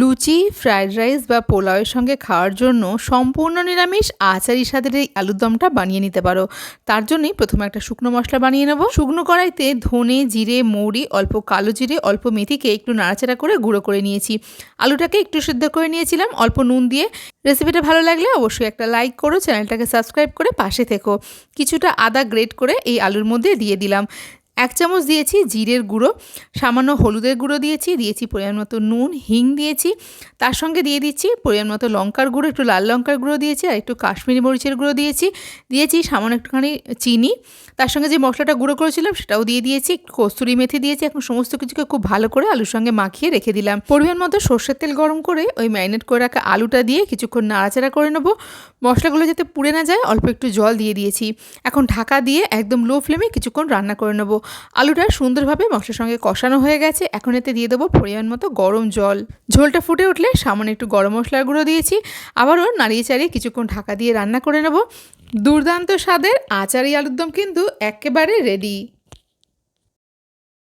লুচি, fried rice বা পোলাওয়ের সঙ্গে খাওয়ার জন্য সম্পূর্ণ নিরামিষ আচারি স্বাদের এই আলুর দমটা বানিয়ে নিতে পারো। তার জন্যই প্রথমে একটা শুকনো মশলা বানিয়ে নেব। শুকনো কড়াইতে ধনে, জিরে, মৌরি, অল্প কালো জিরে, অল্প মেথিকে একটু নাড়াচাড়া করে গুঁড়ো করে নিয়েছি। আলুটাকে একটু সিদ্ধ করে নিয়েছিলাম, অল্প নুন দিয়ে। রেসিপিটা ভালো লাগলে অবশ্যই একটা লাইক করো, চ্যানেলটাকে সাবস্ক্রাইব করে পাশে থেকো। কিছুটা আদা গ্রেট করে এই আলুর মধ্যে দিয়ে দিলাম। এক চামচ দিয়েছি জিরের গুঁড়ো, সামান্য হলুদের গুঁড়ো দিয়েছি দিয়েছি পরিমাণ মতো নুন, হিং দিয়েছি। তার সঙ্গে দিয়ে দিচ্ছি পরিমাণ মতো লঙ্কার গুঁড়ো, একটু লাল লঙ্কার গুঁড়ো দিয়েছি আর একটু কাশ্মীরি মরিচের গুঁড়ো দিয়েছি। দিয়েছি সামান্য একটুখানি চিনি। তার সঙ্গে যে মশলাটা গুঁড়ো করেছিলাম সেটাও দিয়ে দিয়েছি একটু কস্তুরি মেথি দিয়েছি। এখন সমস্ত কিছুকে খুব ভালো করে আলুর সঙ্গে মাখিয়ে রেখে দিলাম। পরিমাণ মতো সর্ষের তেল গরম করে ওই ম্যারিনেট করে রাখা আলুটা দিয়ে কিছুক্ষণ নাড়াচাড়া করে নেব। মশলাগুলো যাতে পুড়ে না যায়, অল্প একটু জল দিয়ে দিয়েছি। এখন ঢাকা দিয়ে একদম লো ফ্লেমে কিছুক্ষণ রান্না করে নেব। আলুটা সুন্দরভাবে মশলার সঙ্গে কষানো হয়ে গেছে। এখন এতে দিয়ে দেবো পরিমাণ মতো গরম জল। ঝোলটা ফুটে উঠলে সামান্য একটু গরম মশলার গুঁড়ো দিয়েছি। আবারও নাড়িয়ে চাড়িয়ে কিছুক্ষণ ঢাকা দিয়ে রান্না করে নেব। দুর্দান্ত স্বাদের আচারি আলুর দম কিন্তু একেবারে রেডি